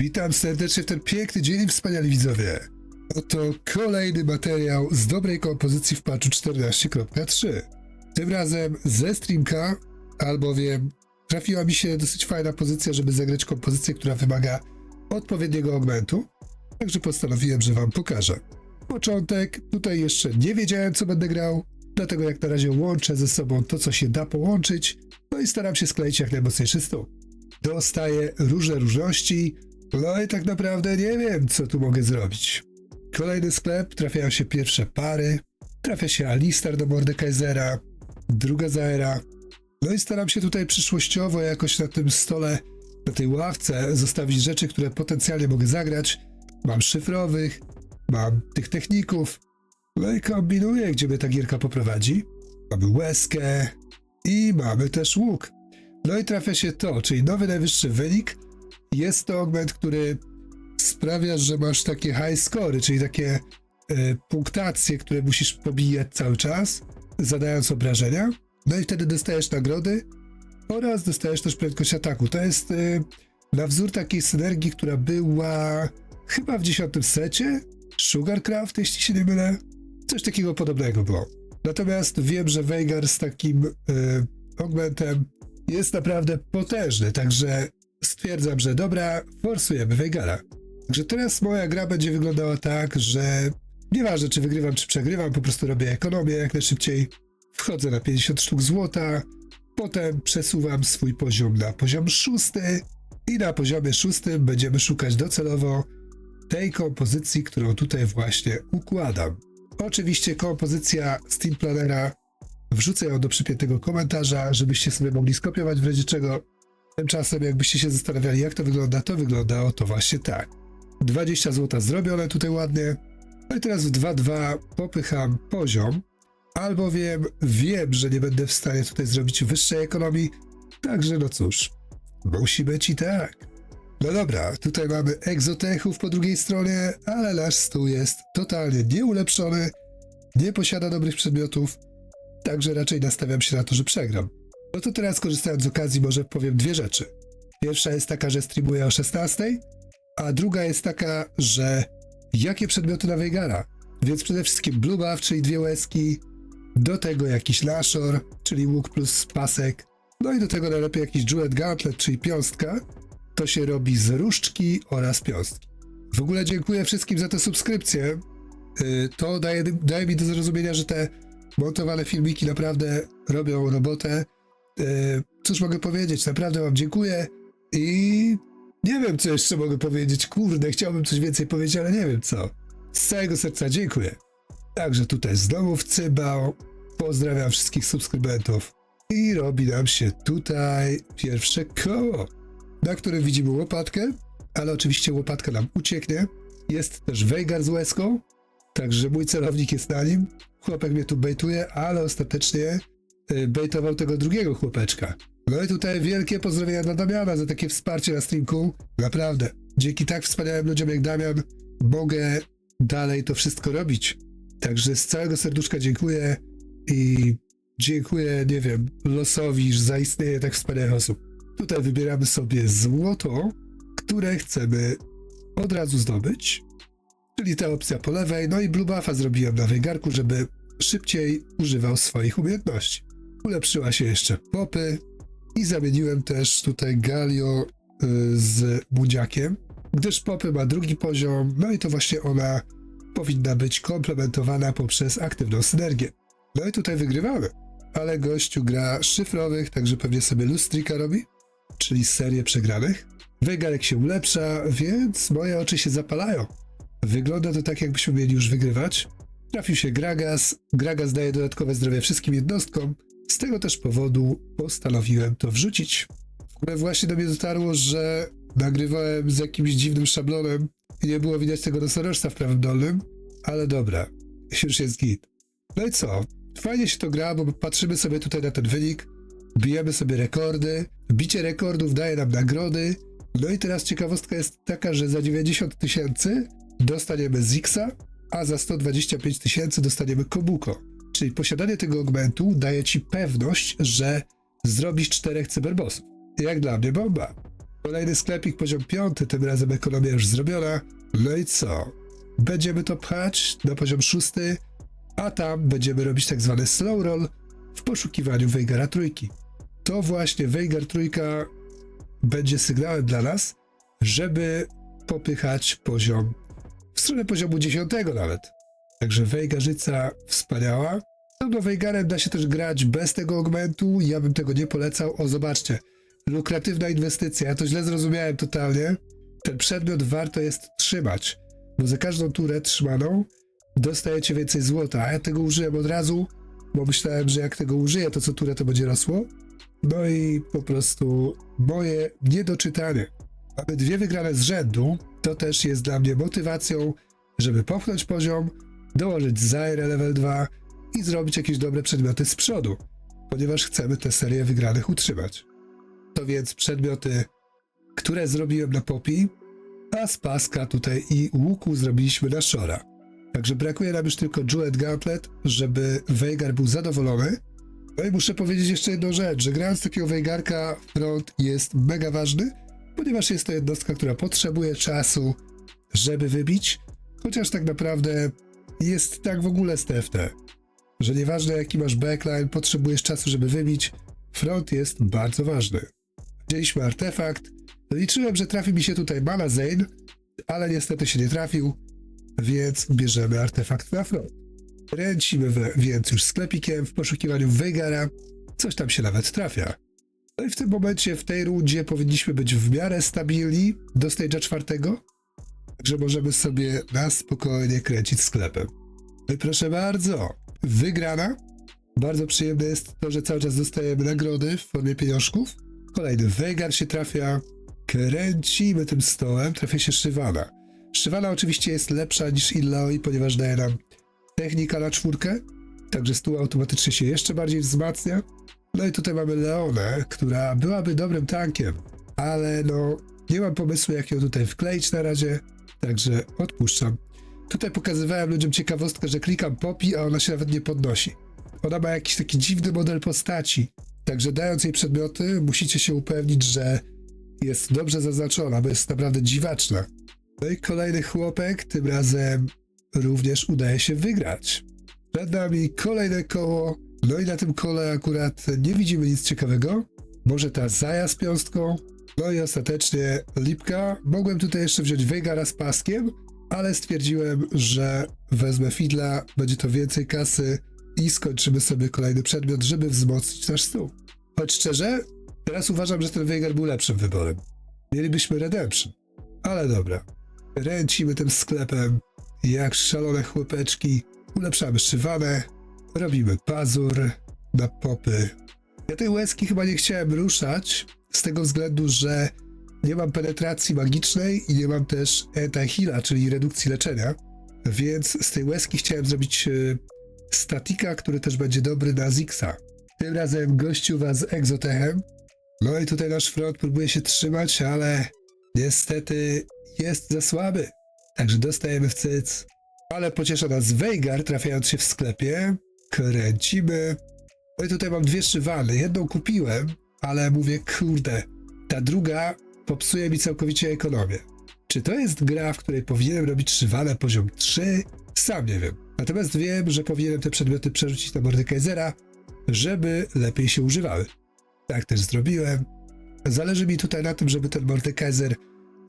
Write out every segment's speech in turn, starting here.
Witam serdecznie w ten piękny dzień, wspaniali widzowie. Oto kolejny materiał z dobrej kompozycji w patchu 14.3. Tym razem ze streamka, albowiem trafiła mi się dosyć fajna pozycja, żeby zagrać kompozycję, która wymaga odpowiedniego augmentu. Także postanowiłem, że wam pokażę. Początek, tutaj jeszcze nie wiedziałem, co będę grał, dlatego jak na razie łączę ze sobą to, co się da połączyć, no i staram się skleić jak najmocniejszy stół dostaję różne różności, no i tak naprawdę nie wiem, co tu mogę zrobić. Kolejny sklep, trafiają się pierwsze pary, trafia się Alistar do Mordekaisera, druga Zaera, no i staram się tutaj przyszłościowo jakoś na tym stole, na tej ławce zostawić rzeczy, które potencjalnie mogę zagrać. Mam szyfrowych, mam tych techników, no i kombinuję, gdzie mnie ta gierka poprowadzi. Mamy łezkę i mamy też łuk. No i trafia się to, czyli nowy najwyższy wynik. Jest to augment, który sprawia, że masz takie high scory, czyli takie e, punktacje, które musisz pobijać cały czas, zadając obrażenia. No i wtedy dostajesz nagrody oraz dostajesz też prędkość ataku. To jest e, na wzór takiej synergii, która była chyba w dziesiątym secie. Sugarcraft, jeśli się nie mylę. Coś takiego podobnego było. Natomiast wiem, że Veigar z takim e, augmentem jest naprawdę potężny, także stwierdzam, że dobra, forsujemy Weigara. Także teraz moja gra będzie wyglądała tak, że nieważne czy wygrywam, czy przegrywam, po prostu robię ekonomię jak najszybciej, wchodzę na 50 sztuk złota, potem przesuwam swój poziom na poziom szósty i na poziomie szóstym będziemy szukać docelowo tej kompozycji, którą tutaj właśnie układam. Oczywiście kompozycja Steam Planera Wrzucę ją do przypiętego komentarza, żebyście sobie mogli skopiować w razie czego. Tymczasem, jakbyście się zastanawiali, jak to wygląda, to wygląda oto właśnie tak. 20 zł zrobione tutaj ładnie. No i teraz w 2.2 popycham poziom, albowiem wiem, że nie będę w stanie tutaj zrobić wyższej ekonomii, także no cóż, musi być i tak. No dobra, tutaj mamy egzotechów po drugiej stronie, ale nasz stół jest totalnie nieulepszony, nie posiada dobrych przedmiotów, Także raczej nastawiam się na to, że przegram. No to teraz korzystając z okazji może powiem dwie rzeczy. Pierwsza jest taka, że streamuję o 16, a druga jest taka, że jakie przedmioty na? Więc przede wszystkim Blue Buff, czyli dwie łezki, do tego jakiś Nashor, czyli łuk plus pasek, no i do tego najlepiej jakiś Jeweled Gauntlet, czyli piąstka. To się robi z różdżki oraz piąstki. W ogóle dziękuję wszystkim za te subskrypcje. Yy, To daje, daje mi do zrozumienia, że te montowane filmiki naprawdę robią robotę. E, Cóż mogę powiedzieć? Naprawdę Wam dziękuję i nie wiem, co jeszcze mogę powiedzieć. Kurde, chciałbym coś więcej powiedzieć, ale nie wiem co. Z całego serca dziękuję. Także tutaj znowu w Cybał. Pozdrawiam wszystkich subskrybentów. I robi nam się tutaj pierwsze koło, na którym widzimy łopatkę, ale oczywiście łopatka nam ucieknie. Jest też Veigar z łezką, także mój celownik jest na nim. Chłopak mnie tu bejtuje, ale ostatecznie bejtował tego drugiego chłopeczka. No i tutaj wielkie pozdrowienia dla Damiana za takie wsparcie na streamku. Naprawdę. Dzięki tak wspaniałym ludziom jak Damian mogę dalej to wszystko robić. Także z całego serduszka dziękuję i dziękuję, nie wiem, losowi, że zaistnieje tak wspaniałych osób. Tutaj wybieramy sobie złoto, które chcemy od razu zdobyć czyli ta opcja po lewej, no i blue buffa zrobiłem na wygarku, żeby szybciej używał swoich umiejętności. Ulepszyła się jeszcze popy i zamieniłem też tutaj Galio y, z budziakiem, gdyż popy ma drugi poziom, no i to właśnie ona powinna być komplementowana poprzez aktywną synergię. No i tutaj wygrywamy, ale gościu gra szyfrowych, także pewnie sobie lustrika robi, czyli serię przegranych. Wygarek się ulepsza, więc moje oczy się zapalają. Wygląda to tak, jakbyśmy mieli już wygrywać. Trafił się Gragas. Gragas daje dodatkowe zdrowie wszystkim jednostkom. Z tego też powodu postanowiłem to wrzucić. W ogóle właśnie do mnie dotarło, że nagrywałem z jakimś dziwnym szablonem i nie było widać tego nosorożca w prawym dolnym, ale dobra, już jest git. No i co? Fajnie się to gra, bo patrzymy sobie tutaj na ten wynik, bijemy sobie rekordy, bicie rekordów daje nam nagrody, no i teraz ciekawostka jest taka, że za 90 tysięcy dostaniemy Zixa, a za 125 tysięcy dostaniemy Kobuko. Czyli posiadanie tego augmentu daje ci pewność, że zrobisz czterech cyberbossów. Jak dla mnie bomba. Kolejny sklepik, poziom piąty, tym razem ekonomia już zrobiona. No i co? Będziemy to pchać na poziom szósty, a tam będziemy robić tak zwany slow roll w poszukiwaniu Weigara trójki. To właśnie Weigar trójka będzie sygnałem dla nas, żeby popychać poziom w stronę poziomu dziesiątego nawet. Także Weigarzyca wspaniała. No Weigarem da się też grać bez tego augmentu, ja bym tego nie polecał. O, zobaczcie, lukratywna inwestycja, ja to źle zrozumiałem totalnie. Ten przedmiot warto jest trzymać, bo za każdą turę trzymaną dostajecie więcej złota, a ja tego użyłem od razu, bo myślałem, że jak tego użyję, to co turę to będzie rosło. No i po prostu moje niedoczytanie. Mamy dwie wygrane z rzędu, to też jest dla mnie motywacją, żeby popchnąć poziom, dołożyć Zaire level 2 i zrobić jakieś dobre przedmioty z przodu, ponieważ chcemy tę serię wygranych utrzymać. To więc przedmioty, które zrobiłem na Popi, a z paska tutaj i łuku zrobiliśmy na Shora. Także brakuje nam już tylko Jeweled Gauntlet, żeby Veigar był zadowolony. No i muszę powiedzieć jeszcze jedną rzecz, że grając takiego Veigarka front jest mega ważny, ponieważ jest to jednostka, która potrzebuje czasu, żeby wybić, chociaż tak naprawdę jest tak w ogóle z TFT, że nieważne jaki masz backline, potrzebujesz czasu, żeby wybić, front jest bardzo ważny. Wzięliśmy artefakt, liczyłem, że trafi mi się tutaj Mana Zane, ale niestety się nie trafił, więc bierzemy artefakt na front. Kręcimy we, więc już sklepikiem w poszukiwaniu Veigara, coś tam się nawet trafia. No i w tym momencie, w tej rundzie powinniśmy być w miarę stabilni do stage'a czwartego, Także możemy sobie na spokojnie kręcić sklepem. No i proszę bardzo, wygrana. Bardzo przyjemne jest to, że cały czas dostajemy nagrody w formie pieniążków. Kolejny Vegar się trafia. Kręcimy tym stołem, trafia się Szywana. Szywana oczywiście jest lepsza niż Illoi, ponieważ daje nam technika na czwórkę. Także stół automatycznie się jeszcze bardziej wzmacnia. No i tutaj mamy Leonę, która byłaby dobrym tankiem, ale no nie mam pomysłu jak ją tutaj wkleić na razie. Także odpuszczam. Tutaj pokazywałem ludziom ciekawostkę, że klikam popi, a ona się nawet nie podnosi. Ona ma jakiś taki dziwny model postaci. Także dając jej przedmioty, musicie się upewnić, że jest dobrze zaznaczona, bo jest naprawdę dziwaczna. No i kolejny chłopek, tym razem również udaje się wygrać. Przed nami kolejne koło. No i na tym kole akurat nie widzimy nic ciekawego. Może ta Zaja z piąstką, no i ostatecznie Lipka. Mogłem tutaj jeszcze wziąć Veigara z paskiem, ale stwierdziłem, że wezmę Fidla, będzie to więcej kasy i skończymy sobie kolejny przedmiot, żeby wzmocnić nasz stół. Choć szczerze, teraz uważam, że ten Veigar był lepszym wyborem. Mielibyśmy Redemption. Ale dobra. Ręcimy tym sklepem jak szalone chłopeczki. Ulepszamy szywanę, robimy pazur na popy. Ja tej łezki chyba nie chciałem ruszać, z tego względu, że nie mam penetracji magicznej i nie mam też anti-heala, czyli redukcji leczenia, więc z tej łezki chciałem zrobić e, statika, który też będzie dobry na Zixa. Tym razem gościu was z egzotechem. No i tutaj nasz front próbuje się trzymać, ale niestety jest za słaby. Także dostajemy w cyc. Ale pociesza nas Veigar, trafiając się w sklepie. Kręcimy. No i tutaj mam dwie szywany. Jedną kupiłem, ale mówię, kurde, ta druga popsuje mi całkowicie ekonomię. Czy to jest gra, w której powinienem robić szywale poziom 3? Sam nie wiem. Natomiast wiem, że powinienem te przedmioty przerzucić na Mordekaisera, żeby lepiej się używały. Tak też zrobiłem. Zależy mi tutaj na tym, żeby ten Mordekaiser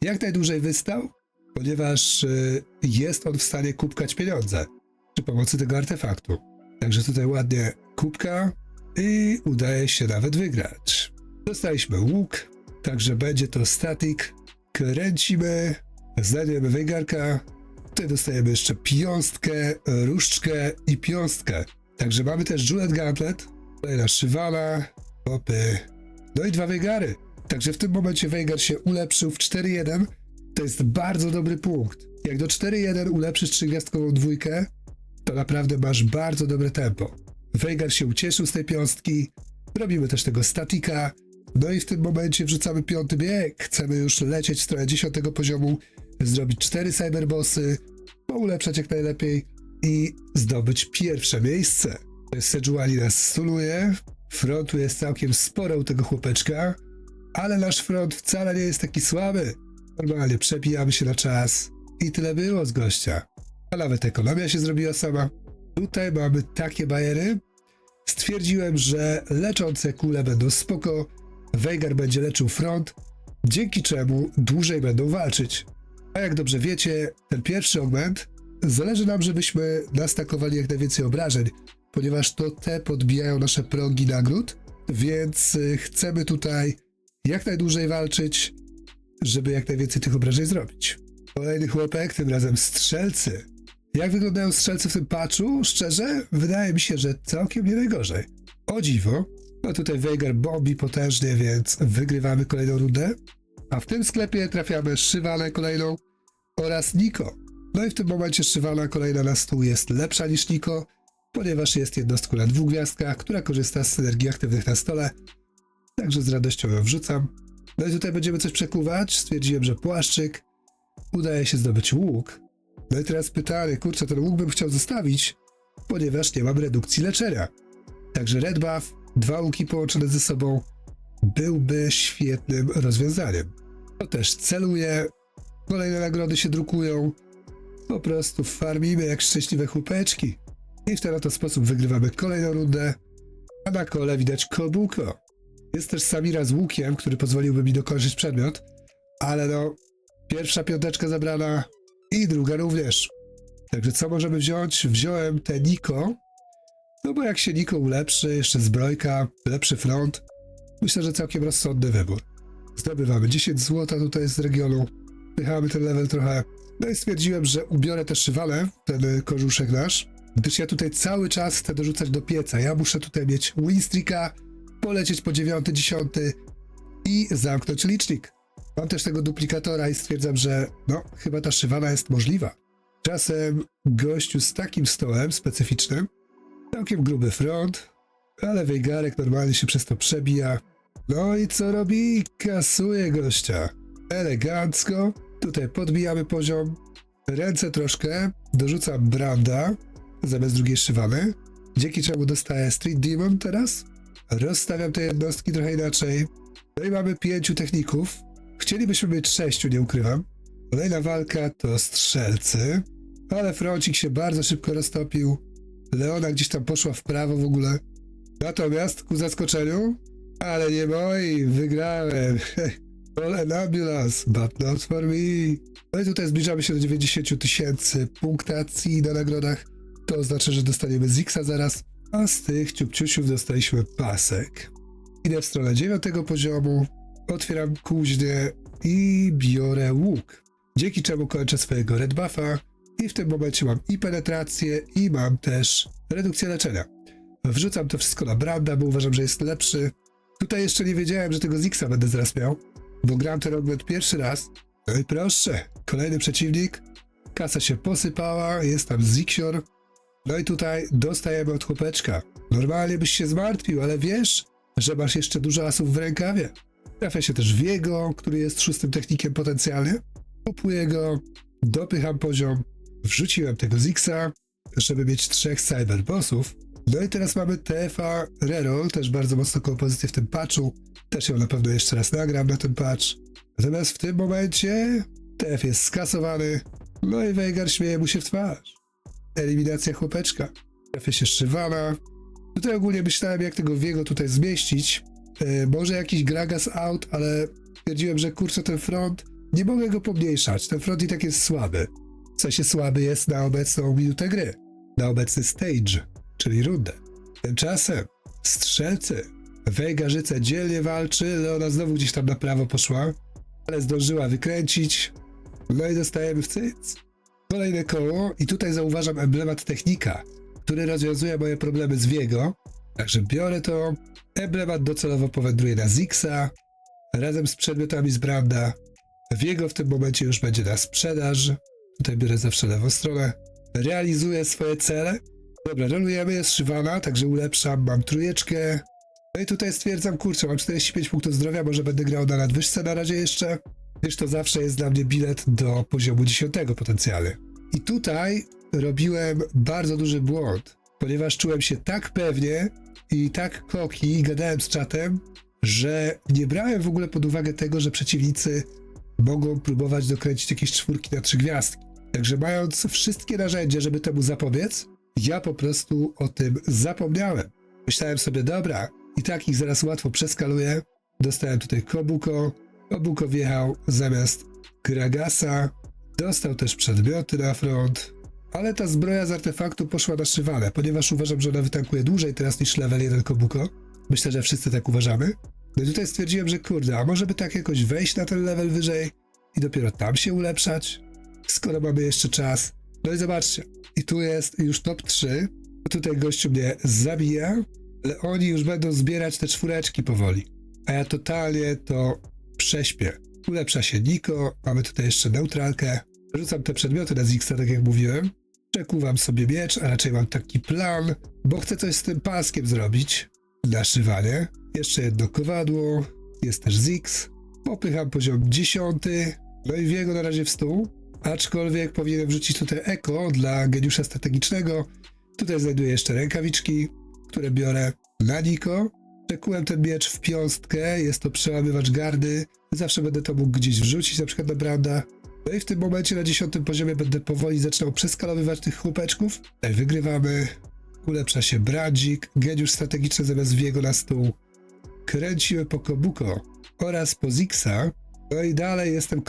jak najdłużej wystał, ponieważ y, jest on w stanie kupkać pieniądze przy pomocy tego artefaktu. Także tutaj ładnie kubka i udaje się nawet wygrać. Dostaliśmy łuk, także będzie to statik. Kręcimy, znajdujemy wejgarka. Tutaj dostajemy jeszcze piąstkę, różdżkę i piąstkę. Także mamy też Juliet Gauntlet, kolejna szywana, popy, no i dwa wejgary. Także w tym momencie wejgar się ulepszył w 4-1. To jest bardzo dobry punkt. Jak do 4-1 ulepszysz trzygwiazdkową dwójkę, to naprawdę masz bardzo dobre tempo. Veigar się ucieszył z tej piąstki. Robimy też tego statika. No i w tym momencie wrzucamy piąty bieg. Chcemy już lecieć w stronę dziesiątego poziomu, zrobić cztery cyberbossy, ulepszać jak najlepiej i zdobyć pierwsze miejsce. Sejuani nas stuluje. Frontu jest całkiem sporo u tego chłopeczka. ale nasz front wcale nie jest taki słaby. Normalnie przebijamy się na czas i tyle było z gościa. A nawet ekonomia się zrobiła sama. Tutaj mamy takie bajery. Stwierdziłem, że leczące kule będą spoko, Veigar będzie leczył front, dzięki czemu dłużej będą walczyć. A jak dobrze wiecie, ten pierwszy augment zależy nam, żebyśmy nastakowali jak najwięcej obrażeń, ponieważ to te podbijają nasze progi nagród, więc y, chcemy tutaj jak najdłużej walczyć, żeby jak najwięcej tych obrażeń zrobić. Kolejny chłopek, tym razem strzelcy. Jak wyglądają strzelcy w tym patchu? Szczerze, wydaje mi się, że całkiem nie najgorzej. O dziwo, no tutaj Veigar bombi potężnie, więc wygrywamy kolejną rundę. A w tym sklepie trafiamy Szywanę kolejną oraz Niko. No i w tym momencie Szywana kolejna na stół jest lepsza niż Niko, ponieważ jest jednostką na dwóch gwiazdkach, która korzysta z synergii aktywnych na stole. Także z radością ją wrzucam. No i tutaj będziemy coś przekuwać. Stwierdziłem, że płaszczyk. Udaje się zdobyć łuk. No i teraz pytanie, kurczę, ten łuk bym chciał zostawić, ponieważ nie mam redukcji leczenia. Także red buff, dwa łuki połączone ze sobą byłby świetnym rozwiązaniem. To też celuje, kolejne nagrody się drukują, po prostu farmimy jak szczęśliwe chłopeczki. I w ten oto sposób wygrywamy kolejną rundę, a na kole widać Kobuko. Jest też Samira z łukiem, który pozwoliłby mi dokończyć przedmiot, ale no, pierwsza piąteczka zabrana i druga również. Także co możemy wziąć? Wziąłem te Niko, no bo jak się Niko ulepszy, jeszcze zbrojka, lepszy front, myślę, że całkiem rozsądny wybór. Zdobywamy 10 złota tutaj z regionu, pychamy ten level trochę, no i stwierdziłem, że ubiorę też szywalę, ten korzuszek nasz, gdyż ja tutaj cały czas chcę dorzucać do pieca. Ja muszę tutaj mieć winstreaka, polecieć po 9, 10 i zamknąć licznik. Mam też tego duplikatora i stwierdzam, że no, chyba ta szywana jest możliwa. Czasem gościu z takim stołem specyficznym, całkiem gruby front, ale Wejgarek normalnie się przez to przebija. No i co robi? Kasuje gościa. Elegancko. Tutaj podbijamy poziom. Ręce troszkę. Dorzucam Branda zamiast drugiej szywany. Dzięki czemu dostaję Street Demon teraz. Rozstawiam te jednostki trochę inaczej. No i mamy pięciu techników. Chcielibyśmy mieć sześciu, nie ukrywam. Kolejna walka to strzelcy. Ale froncik się bardzo szybko roztopił. Leona gdzieś tam poszła w prawo w ogóle. Natomiast ku zaskoczeniu, ale nie moi, wygrałem. All an ambulance, but not for me. No i tutaj zbliżamy się do 90 tysięcy punktacji na nagrodach. To oznacza, że dostaniemy Zixa zaraz, a z tych ciupciusiów dostaliśmy pasek. Idę w stronę dziewiątego poziomu, otwieram kuźnię i biorę łuk. Dzięki czemu kończę swojego red buffa i w tym momencie mam i penetrację i mam też redukcję leczenia. Wrzucam to wszystko na Branda, bo uważam, że jest lepszy. Tutaj jeszcze nie wiedziałem, że tego Zixa będę zaraz miał, bo gram ten augment pierwszy raz. No i proszę, kolejny przeciwnik. Kasa się posypała, jest tam Zixior. No i tutaj dostajemy od chłopeczka. Normalnie byś się zmartwił, ale wiesz, że masz jeszcze dużo asów w rękawie. Trafia się też w jego, który jest szóstym technikiem potencjalnie. Kupuję go, dopycham poziom, wrzuciłem tego Zixa, żeby mieć trzech cyberbossów. No i teraz mamy TFA Reroll, też bardzo mocną kompozycję w tym patchu. Też ją na pewno jeszcze raz nagram na ten patch. Natomiast w tym momencie TF jest skasowany, no i Veigar śmieje mu się w twarz. Eliminacja chłopeczka. Trafia się Szywana. Tutaj ogólnie myślałem, jak tego Wiego tutaj zmieścić. E, może jakiś Gragas out, ale stwierdziłem, że kurczę ten front, nie mogę go pomniejszać. Ten front i tak jest słaby. W sensie słaby jest na obecną minutę gry. Na obecny stage, czyli rundę. Tymczasem strzelcy. Wejgarzyca dzielnie walczy, Leona znowu gdzieś tam na prawo poszła, ale zdążyła wykręcić. No i dostajemy w cyc. Kolejne koło i tutaj zauważam emblemat technika, który rozwiązuje moje problemy z Wiego. Także biorę to. Emblemat docelowo powędruje na Zixa razem z przedmiotami z Branda. Wiego w tym momencie już będzie na sprzedaż. Tutaj biorę zawsze lewą stronę. Realizuję swoje cele. Dobra, rolujemy, jest szywana, także ulepszam, mam trójeczkę. No i tutaj stwierdzam, kurczę, mam 45 punktów zdrowia, może będę grał na nadwyżce na razie jeszcze. Wiesz, to zawsze jest dla mnie bilet do poziomu 10 potencjalnie. I tutaj robiłem bardzo duży błąd, ponieważ czułem się tak pewnie i tak koki gadałem z czatem, że nie brałem w ogóle pod uwagę tego, że przeciwnicy mogą próbować dokręcić jakieś czwórki na trzy gwiazdki. Także mając wszystkie narzędzia, żeby temu zapobiec, ja po prostu o tym zapomniałem. Myślałem sobie, dobra, i tak ich zaraz łatwo przeskaluję. Dostałem tutaj Kobuko. Kobuko wjechał zamiast Gragasa. Dostał też przedmioty na front. Ale ta zbroja z artefaktu poszła na szywale, ponieważ uważam, że ona wytankuje dłużej teraz niż level 1 Kobuko. Myślę, że wszyscy tak uważamy. No i tutaj stwierdziłem, że kurde, a może by tak jakoś wejść na ten level wyżej i dopiero tam się ulepszać, skoro mamy jeszcze czas. No i zobaczcie, i tu jest już top 3. Tutaj gościu mnie zabija, ale oni już będą zbierać te czwóreczki powoli. A ja totalnie to prześpię. Ulepsza się Niko, mamy tutaj jeszcze neutralkę. Rzucam te przedmioty na Zixa, tak jak mówiłem. Przekuwam sobie miecz, a raczej mam taki plan, bo chcę coś z tym paskiem zrobić. Naszywanie. Jeszcze jedno kowadło. Jest też Zix. Popycham poziom 10. No i wiego na razie w stół. Aczkolwiek powinienem wrzucić tutaj eko dla geniusza strategicznego. Tutaj znajduję jeszcze rękawiczki, które biorę na Niko. Przekułem ten miecz w piąstkę. Jest to przełamywacz gardy. Zawsze będę to mógł gdzieś wrzucić, na przykład na Branda. No i w tym momencie na dziesiątym poziomie będę powoli zaczynał przeskalowywać tych chłopeczków. Tutaj wygrywamy. Ulepsza się Bradzik, geniusz strategiczny zamiast Wiego na stół. Kręcimy po Kobuko oraz po Zixa. No i dalej jestem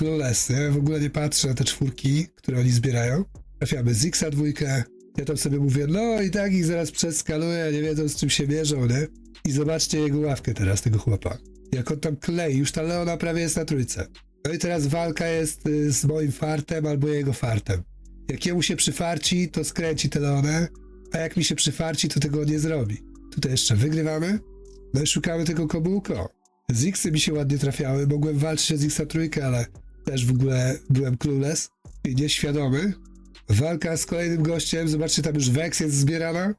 ja w ogóle nie patrzę na te czwórki, które oni zbierają. Trafiamy Zixa dwójkę. Ja tam sobie mówię, no i tak ich zaraz przeskaluję, nie wiedzą z czym się mierzą, nie? I zobaczcie jego ławkę teraz, tego chłopa. Jak on tam klei, już ta Leona prawie jest na trójce. No i teraz walka jest y, z moim fartem albo jego fartem. Jak jemu się przyfarci, to skręci tę Leonę, a jak mi się przyfarci, to tego nie zrobi. Tutaj jeszcze wygrywamy. No i szukamy tego kobułko. Zixy mi się ładnie trafiały, mogłem walczyć z Xa trójkę, ale też w ogóle byłem clueless i nieświadomy. Walka z kolejnym gościem, zobaczcie, tam już Vex jest zbierana.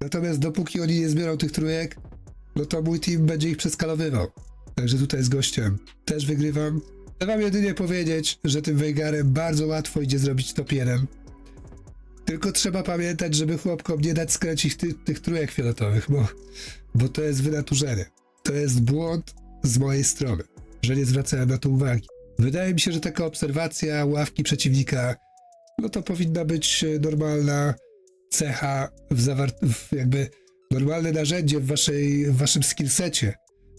Natomiast dopóki oni nie zbiorą tych trójek, no to mój team będzie ich przeskalowywał. Także tutaj z gościem też wygrywam. Chcę wam jedynie powiedzieć, że tym Veigarem bardzo łatwo idzie zrobić top 1. Tylko trzeba pamiętać, żeby chłopkom nie dać skręcić ty, tych trójek fioletowych, bo, bo to jest wynaturzenie. To jest błąd z mojej strony, że nie zwracałem na to uwagi. Wydaje mi się, że taka obserwacja ławki przeciwnika, no to powinna być e, normalna cecha, w zawar- w jakby normalne narzędzie w, waszej, w waszym skillsecie,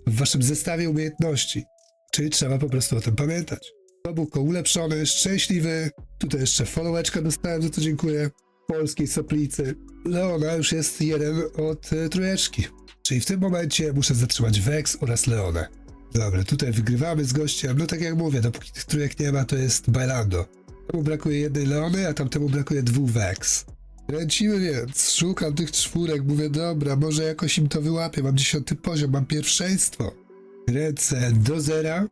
w waszym zestawie umiejętności. Czyli trzeba po prostu o tym pamiętać. Kobuko ulepszony, szczęśliwy. Tutaj jeszcze followeczka dostałem, za to dziękuję. Polskiej soplicy. Leona już jest jeden od y, trójeczki. Czyli w tym momencie muszę zatrzymać Vex oraz Leonę. Dobra, tutaj wygrywamy z gościem. No tak jak mówię, dopóki tych trójek nie ma, to jest bailando. Temu brakuje jednej Leony, a tamtemu brakuje dwóch Vex. Kręcimy więc, szukam tych czwórek, mówię, dobra, może jakoś im to wyłapię, mam dziesiąty poziom, mam pierwszeństwo. Ręce do zera,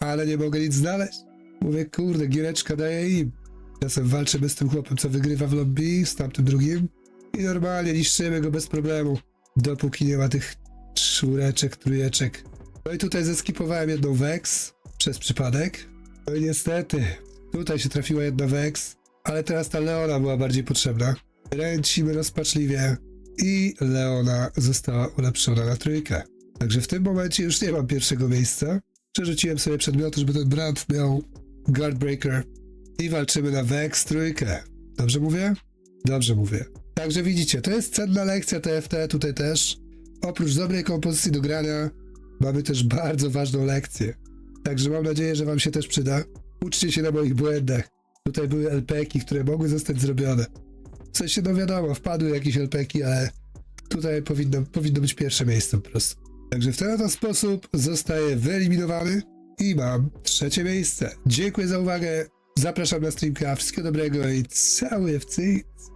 ale nie mogę nic znaleźć. Mówię, kurde, giereczka daje im. Czasem walczymy z tym chłopem, co wygrywa w lobby, z tamtym drugim i normalnie niszczymy go bez problemu, dopóki nie ma tych czwóreczek, trójeczek. No i tutaj zeskipowałem jedną Vex przez przypadek. No i niestety, tutaj się trafiła jedna Vex, ale teraz ta Leona była bardziej potrzebna. Ręcimy rozpaczliwie i Leona została ulepszona na trójkę. Także w tym momencie już nie mam pierwszego miejsca. Przerzuciłem sobie przedmioty, żeby ten brand miał Guardbreaker i walczymy na Vex trójkę. Dobrze mówię? Dobrze mówię. Także widzicie, to jest cenna lekcja TFT tutaj też. Oprócz dobrej kompozycji do grania, mamy też bardzo ważną lekcję. Także mam nadzieję, że wam się też przyda. Uczcie się na moich błędach. Tutaj były LPki, które mogły zostać zrobione. W sensie, no wiadomo, wpadły jakieś LPki, ale tutaj powinno, powinno być pierwsze miejsce po prostu. Także w ten oto sposób zostaję wyeliminowany i mam trzecie miejsce. Dziękuję za uwagę. Zapraszam na streamka. Wszystkiego dobrego i cały FC.